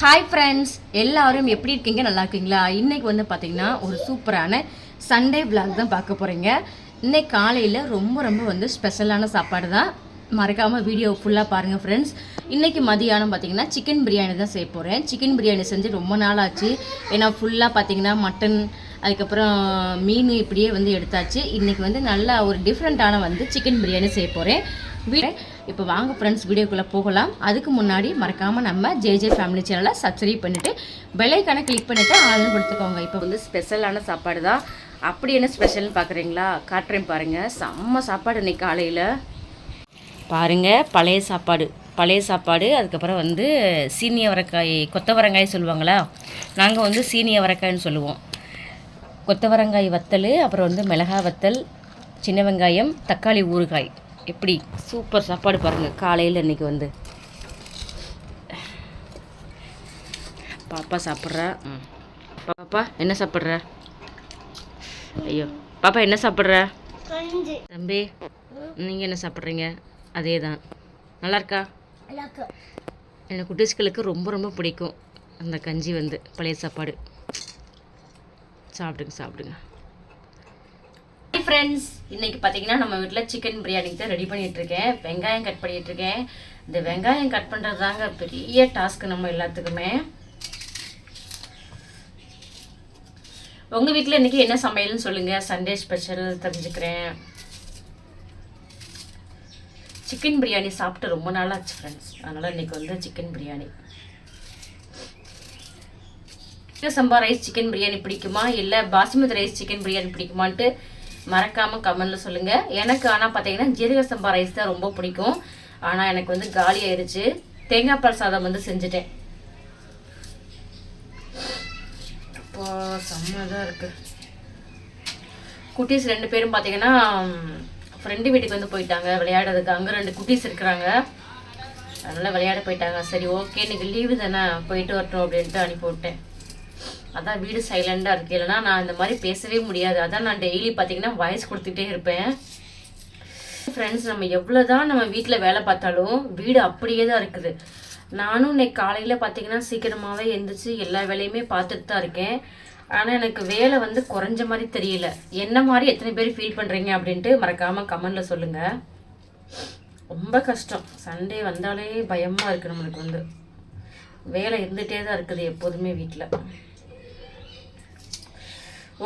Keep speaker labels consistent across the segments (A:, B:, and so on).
A: hi friends எல்லாரும் எப்படி இருக்கீங்க நல்லா இருக்கீங்களா இன்னைக்கு வந்து பார்த்திங்கன்னா ஒரு சூப்பரான சண்டே பிளாக் தான் பார்க்க போகிறீங்க இன்னைக்கு காலையில் ரொம்ப ரொம்ப வந்து ஸ்பெஷலான சாப்பாடு தான் மறக்காமல் வீடியோ ஃபுல்லாக பாருங்கள் ஃப்ரெண்ட்ஸ் இன்றைக்கி மதியானம் பார்த்தீங்கன்னா சிக்கன் பிரியாணி தான் செய்ய போகிறேன் சிக்கன் பிரியாணி செஞ்சு ரொம்ப நாள் ஆச்சு ஏன்னா ஃபுல்லாக பார்த்தீங்கன்னா மட்டன் அதுக்கப்புறம் மீன் இப்படியே வந்து எடுத்தாச்சு இன்றைக்கி வந்து நல்லா ஒரு டிஃப்ரெண்ட்டான வந்து சிக்கன் பிரியாணி செய்ய போகிறேன் வீ இப்போ வாங்க ஃப்ரெண்ட்ஸ் வீடியோக்குள்ளே போகலாம் அதுக்கு முன்னாடி மறக்காமல் நம்ம ஜேஜே ஃபேமிலி சேனலை சப்ஸ்கிரைப் பண்ணிவிட்டு பெல்லைக்கான கிளிக் பண்ணிவிட்டு ஆர்டர் கொடுத்துக்கோங்க இப்போ வந்து ஸ்பெஷலான சாப்பாடு தான் அப்படி என்ன ஸ்பெஷல்னு பார்க்குறீங்களா காட்டுறேன் பாருங்கள் செம்ம சாப்பாடு இன்றைக்கி காலையில் பாருங்கள் பழைய சாப்பாடு பழைய சாப்பாடு அதுக்கப்புறம் வந்து சீனிய வரக்காய் கொத்தவரங்காய் சொல்லுவாங்களா நாங்கள் வந்து சீனிய வரக்காய்ன்னு சொல்லுவோம் கொத்தவரங்காய் வத்தல் அப்புறம் வந்து மிளகாய் வத்தல் சின்ன வெங்காயம் தக்காளி ஊறுகாய் எப்படி சூப்பர் சாப்பாடு பாருங்கள் காலையில் இன்றைக்கி வந்து பாப்பா சாப்பிட்றா பாப்பா என்ன சாப்பிட்ற ஐயோ பாப்பா என்ன சாப்பிட்ற தம்பி நீங்கள் என்ன சாப்பிட்றீங்க அதே தான் நல்லா இருக்கா எனக்கு குட்டீஸ்களுக்கு ரொம்ப ரொம்ப பிடிக்கும் அந்த கஞ்சி வந்து பழைய சாப்பாடு சாப்பிடுங்க சாப்பிடுங்க ஃப்ரெண்ட்ஸ் இன்றைக்கி பார்த்தீங்கன்னா நம்ம வீட்டில் சிக்கன் பிரியாணி தான் ரெடி இருக்கேன் வெங்காயம் கட் இருக்கேன் இந்த வெங்காயம் கட் பண்ணுறது தாங்க பெரிய டாஸ்க்கு நம்ம எல்லாத்துக்குமே உங்கள் வீட்டில் இன்றைக்கி என்ன சமையல்னு சொல்லுங்கள் சண்டே ஸ்பெஷல் தெரிஞ்சுக்கிறேன் சிக்கன் பிரியாணி சாப்பிட்டு ரொம்ப நாளாச்சு ஃப்ரெண்ட்ஸ் அதனால் இன்னைக்கு வந்து சிக்கன் பிரியாணி சம்பா ரைஸ் சிக்கன் பிரியாணி பிடிக்குமா இல்லை பாசுமதி ரைஸ் சிக்கன் பிரியாணி பிடிக்குமான்ட்டு மறக்காமல் கமெண்டில் சொல்லுங்கள் எனக்கு ஆனால் பார்த்தீங்கன்னா ஜீரக சம்பா ரைஸ் தான் ரொம்ப பிடிக்கும் ஆனால் எனக்கு வந்து காலி ஆயிடுச்சு தேங்காய் பால் சாதம் வந்து செஞ்சுட்டேன் அப்போ செம்மதாக இருக்குது குட்டீஸ் ரெண்டு பேரும் பார்த்தீங்கன்னா ஃப்ரெண்டு வீட்டுக்கு வந்து போயிட்டாங்க விளையாடுறதுக்கு அங்கே ரெண்டு குட்டீஸ் இருக்கிறாங்க அதனால் விளையாட போயிட்டாங்க சரி ஓகே இன்றைக்கி லீவு தானே போயிட்டு வரட்டும் அப்படின்ட்டு அனுப்பிவிட்டேன் அதான் வீடு சைலண்டாக இருக்குது இல்லைனா நான் இந்த மாதிரி பேசவே முடியாது அதான் நான் டெய்லி பார்த்தீங்கன்னா வாய்ஸ் கொடுத்துட்டே இருப்பேன் ஃப்ரெண்ட்ஸ் நம்ம எவ்வளோ தான் நம்ம வீட்டில் வேலை பார்த்தாலும் வீடு அப்படியே தான் இருக்குது நானும் இன்னைக்கு காலையில் பார்த்தீங்கன்னா சீக்கிரமாகவே எழுந்திரிச்சு எல்லா வேலையுமே பார்த்துட்டு தான் இருக்கேன் ஆனால் எனக்கு வேலை வந்து குறைஞ்ச மாதிரி தெரியல என்ன மாதிரி எத்தனை பேர் ஃபீல் பண்ணுறீங்க அப்படின்ட்டு மறக்காமல் கமெண்டில் சொல்லுங்கள் ரொம்ப கஷ்டம் சண்டே வந்தாலே பயமாக இருக்குது நம்மளுக்கு வந்து வேலை இருந்துகிட்டே தான் இருக்குது எப்போதுமே வீட்டில்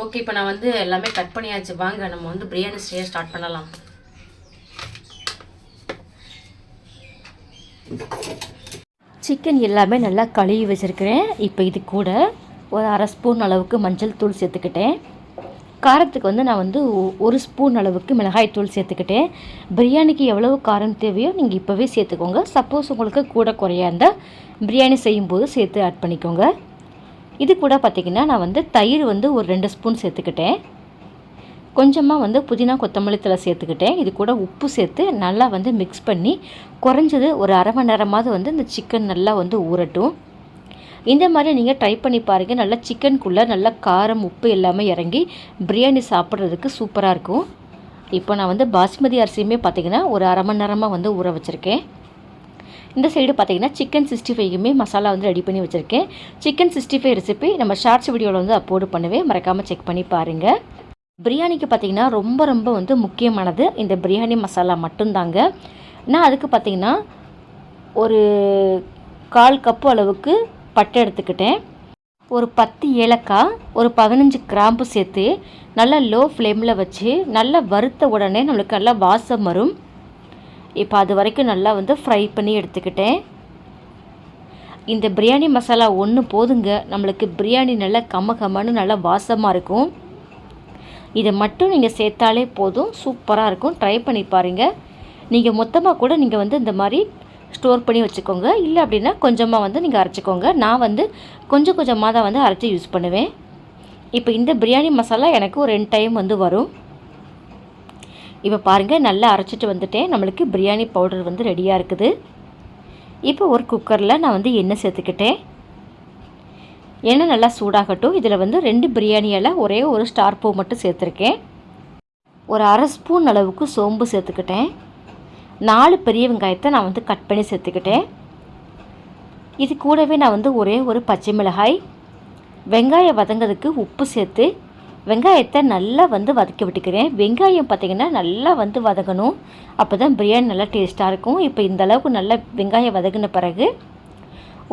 A: ஓகே இப்போ நான் வந்து எல்லாமே கட் பண்ணியாச்சு வாங்க நம்ம வந்து பிரியாணி செய்ய ஸ்டார்ட் பண்ணலாம் சிக்கன் எல்லாமே நல்லா கழுவி வச்சுருக்கிறேன் இப்போ இது கூட ஒரு அரை ஸ்பூன் அளவுக்கு மஞ்சள் தூள் சேர்த்துக்கிட்டேன் காரத்துக்கு வந்து நான் வந்து ஒரு ஸ்பூன் அளவுக்கு மிளகாய் தூள் சேர்த்துக்கிட்டேன் பிரியாணிக்கு எவ்வளவு காரம் தேவையோ நீங்கள் இப்போவே சேர்த்துக்கோங்க சப்போஸ் உங்களுக்கு கூட குறையா இருந்தால் பிரியாணி செய்யும்போது சேர்த்து ஆட் பண்ணிக்கோங்க இது கூட பார்த்திங்கன்னா நான் வந்து தயிர் வந்து ஒரு ரெண்டு ஸ்பூன் சேர்த்துக்கிட்டேன் கொஞ்சமாக வந்து புதினா கொத்தமல்லி தலை சேர்த்துக்கிட்டேன் இது கூட உப்பு சேர்த்து நல்லா வந்து மிக்ஸ் பண்ணி குறைஞ்சது ஒரு அரை மணி நேரமாவது வந்து இந்த சிக்கன் நல்லா வந்து ஊறட்டும் இந்த மாதிரி நீங்கள் ட்ரை பண்ணி பாருங்கள் நல்லா சிக்கனுக்குள்ளே நல்லா காரம் உப்பு எல்லாமே இறங்கி பிரியாணி சாப்பிட்றதுக்கு சூப்பராக இருக்கும் இப்போ நான் வந்து பாஸ்மதி அரிசியுமே பார்த்திங்கன்னா ஒரு அரை மணி நேரமாக வந்து ஊற வச்சுருக்கேன் இந்த சைடு பார்த்தீங்கன்னா சிக்கன் சிக்ஸ்டி ஃபைவ்க்குமே மசாலா வந்து ரெடி பண்ணி வச்சுருக்கேன் சிக்கன் சிக்ஸ்டி ஃபைவ் ரெசிபி நம்ம ஷார்ட்ஸ் வீடியோவில் வந்து அப்லோடு பண்ணுவேன் மறக்காமல் செக் பண்ணி பாருங்கள் பிரியாணிக்கு பார்த்தீங்கன்னா ரொம்ப ரொம்ப வந்து முக்கியமானது இந்த பிரியாணி மசாலா மட்டும்தாங்க நான் அதுக்கு பார்த்தீங்கன்னா ஒரு கால் கப்பு அளவுக்கு பட்டை எடுத்துக்கிட்டேன் ஒரு பத்து ஏலக்காய் ஒரு பதினஞ்சு கிராம்பு சேர்த்து நல்லா லோ ஃப்ளேமில் வச்சு நல்லா வறுத்த உடனே நம்மளுக்கு நல்லா வாசம் வரும் இப்போ அது வரைக்கும் நல்லா வந்து ஃப்ரை பண்ணி எடுத்துக்கிட்டேன் இந்த பிரியாணி மசாலா ஒன்று போதுங்க நம்மளுக்கு பிரியாணி நல்லா கம்ம கம்மனு நல்லா வாசமாக இருக்கும் இதை மட்டும் நீங்கள் சேர்த்தாலே போதும் சூப்பராக இருக்கும் ட்ரை பண்ணி பாருங்கள் நீங்கள் மொத்தமாக கூட நீங்கள் வந்து இந்த மாதிரி ஸ்டோர் பண்ணி வச்சுக்கோங்க இல்லை அப்படின்னா கொஞ்சமாக வந்து நீங்கள் அரைச்சிக்கோங்க நான் வந்து கொஞ்சம் கொஞ்சமாக தான் வந்து அரைச்சி யூஸ் பண்ணுவேன் இப்போ இந்த பிரியாணி மசாலா எனக்கு ஒரு ரெண்டு டைம் வந்து வரும் இப்போ பாருங்கள் நல்லா அரைச்சிட்டு வந்துட்டேன் நம்மளுக்கு பிரியாணி பவுடர் வந்து ரெடியாக இருக்குது இப்போ ஒரு குக்கரில் நான் வந்து எண்ணெய் சேர்த்துக்கிட்டேன் எண்ணெய் நல்லா சூடாகட்டும் இதில் வந்து ரெண்டு பிரியாணியால் ஒரே ஒரு ஸ்டார் பூ மட்டும் சேர்த்துருக்கேன் ஒரு அரை ஸ்பூன் அளவுக்கு சோம்பு சேர்த்துக்கிட்டேன் நாலு பெரிய வெங்காயத்தை நான் வந்து கட் பண்ணி சேர்த்துக்கிட்டேன் இது கூடவே நான் வந்து ஒரே ஒரு பச்சை மிளகாய் வெங்காயம் வதங்கிறதுக்கு உப்பு சேர்த்து வெங்காயத்தை நல்லா வந்து வதக்கி விட்டுக்கிறேன் வெங்காயம் பார்த்திங்கன்னா நல்லா வந்து வதங்கணும் அப்போ தான் பிரியாணி நல்லா டேஸ்ட்டாக இருக்கும் இப்போ இந்தளவுக்கு நல்லா வெங்காயம் வதங்கின பிறகு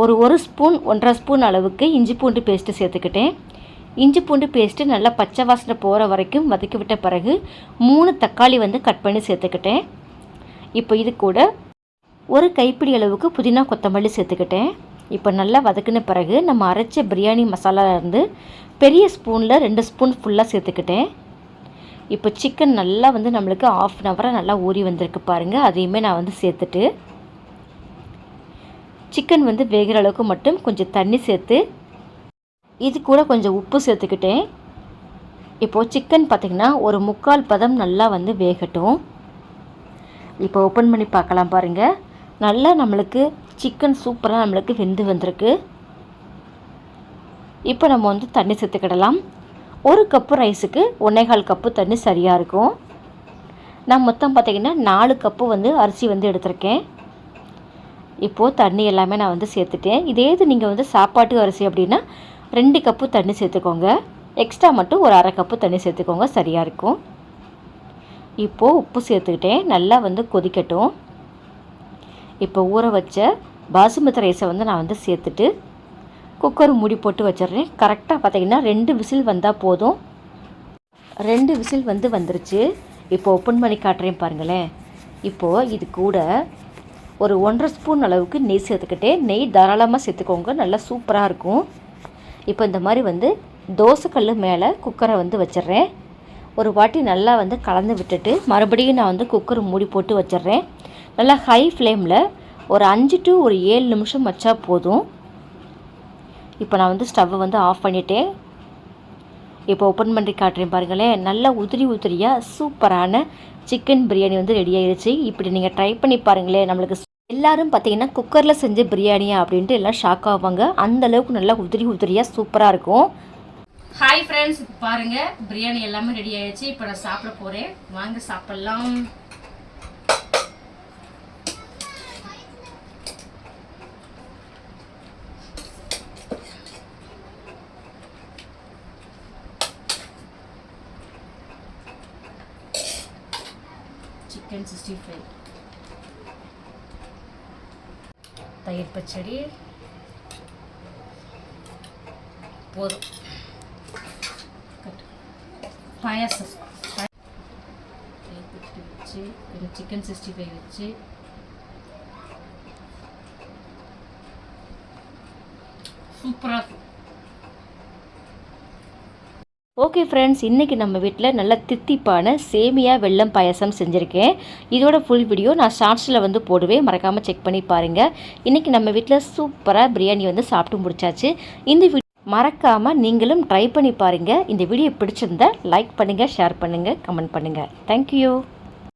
A: ஒரு ஒரு ஸ்பூன் ஒன்றரை ஸ்பூன் அளவுக்கு இஞ்சி பூண்டு பேஸ்ட்டு சேர்த்துக்கிட்டேன் இஞ்சி பூண்டு பேஸ்ட்டு நல்லா பச்சை வாசனை போகிற வரைக்கும் வதக்கி விட்ட பிறகு மூணு தக்காளி வந்து கட் பண்ணி சேர்த்துக்கிட்டேன் இப்போ இது கூட ஒரு கைப்பிடி அளவுக்கு புதினா கொத்தமல்லி சேர்த்துக்கிட்டேன் இப்போ நல்லா வதக்கின பிறகு நம்ம அரைச்ச பிரியாணி இருந்து பெரிய ஸ்பூனில் ரெண்டு ஸ்பூன் ஃபுல்லாக சேர்த்துக்கிட்டேன் இப்போ சிக்கன் நல்லா வந்து நம்மளுக்கு ஆஃப் அன் ஹவராக நல்லா ஊறி வந்திருக்கு பாருங்கள் அதையுமே நான் வந்து சேர்த்துட்டு சிக்கன் வந்து வேகிற அளவுக்கு மட்டும் கொஞ்சம் தண்ணி சேர்த்து இது கூட கொஞ்சம் உப்பு சேர்த்துக்கிட்டேன் இப்போது சிக்கன் பார்த்திங்கன்னா ஒரு முக்கால் பதம் நல்லா வந்து வேகட்டும் இப்போ ஓப்பன் பண்ணி பார்க்கலாம் பாருங்கள் நல்லா நம்மளுக்கு சிக்கன் சூப்பராக நம்மளுக்கு வெந்து வந்திருக்கு இப்போ நம்ம வந்து தண்ணி சேர்த்துக்கிடலாம் ஒரு கப்பு ரைஸுக்கு ஒன்னேகால் கப்பு தண்ணி சரியாக இருக்கும் நான் மொத்தம் பார்த்திங்கன்னா நாலு கப்பு வந்து அரிசி வந்து எடுத்திருக்கேன் இப்போது தண்ணி எல்லாமே நான் வந்து சேர்த்துட்டேன் இதே இது நீங்கள் வந்து சாப்பாட்டு அரிசி அப்படின்னா ரெண்டு கப்பு தண்ணி சேர்த்துக்கோங்க எக்ஸ்ட்ரா மட்டும் ஒரு அரை கப்பு தண்ணி சேர்த்துக்கோங்க சரியாக இருக்கும் இப்போது உப்பு சேர்த்துக்கிட்டேன் நல்லா வந்து கொதிக்கட்டும் இப்போ ஊற வச்ச பாசுமதி ரைஸை வந்து நான் வந்து சேர்த்துட்டு குக்கர் மூடி போட்டு வச்சிடுறேன் கரெக்டாக பார்த்தீங்கன்னா ரெண்டு விசில் வந்தால் போதும் ரெண்டு விசில் வந்து வந்துருச்சு இப்போ ஓப்பன் பண்ணி காட்டுறேன் பாருங்களேன் இப்போது இது கூட ஒரு ஒன்றரை ஸ்பூன் அளவுக்கு நெய் சேர்த்துக்கிட்டே நெய் தாராளமாக சேர்த்துக்கோங்க நல்லா சூப்பராக இருக்கும் இப்போ இந்த மாதிரி வந்து தோசைக்கல் மேலே குக்கரை வந்து வச்சிட்றேன் ஒரு வாட்டி நல்லா வந்து கலந்து விட்டுட்டு மறுபடியும் நான் வந்து குக்கர் மூடி போட்டு வச்சிட்றேன் நல்லா ஹை ஃப்ளேமில் ஒரு அஞ்சு டு ஒரு ஏழு நிமிஷம் வச்சா போதும் இப்போ நான் வந்து ஸ்டவ்வை வந்து ஆஃப் பண்ணிவிட்டேன் இப்போ ஓப்பன் பண்ணி காட்டுறேன் பாருங்களேன் நல்லா உதிரி உதிரியாக சூப்பரான சிக்கன் பிரியாணி வந்து ரெடி ஆயிடுச்சு இப்படி நீங்கள் ட்ரை பண்ணி பாருங்களேன் நம்மளுக்கு எல்லாரும் பார்த்தீங்கன்னா குக்கரில் செஞ்ச பிரியாணியா அப்படின்ட்டு எல்லாம் ஷாக் ஆவாங்க அந்த அளவுக்கு நல்லா உதிரி உதிரியாக சூப்பராக இருக்கும் ஹாய் ஃப்ரெண்ட்ஸ் பாருங்கள் பிரியாணி எல்லாமே ரெடி ஆயிடுச்சு இப்போ நான் சாப்பிட போகிறேன் வாங்க சாப்பிட்லாம் டென் சிக்ஸ்டி ஃபைவ் தயிர் பச்சடி போதும் பாயாசம் வச்சு சிக்கன் சிக்ஸ்டி ஃபைவ் வச்சு சூப்பராக இருக்கும் ஓகே ஃப்ரெண்ட்ஸ் இன்றைக்கி நம்ம வீட்டில் நல்ல தித்திப்பான சேமியா வெள்ளம் பாயசம் செஞ்சுருக்கேன் இதோட ஃபுல் வீடியோ நான் ஷார்ட்ஸில் வந்து போடுவேன் மறக்காமல் செக் பண்ணி பாருங்கள் இன்றைக்கி நம்ம வீட்டில் சூப்பராக பிரியாணி வந்து சாப்பிட்டு முடிச்சாச்சு இந்த வீடியோ மறக்காமல் நீங்களும் ட்ரை பண்ணி பாருங்கள் இந்த வீடியோ பிடிச்சிருந்தா லைக் பண்ணுங்கள் ஷேர் பண்ணுங்கள் கமெண்ட் பண்ணுங்கள் தேங்க்யூ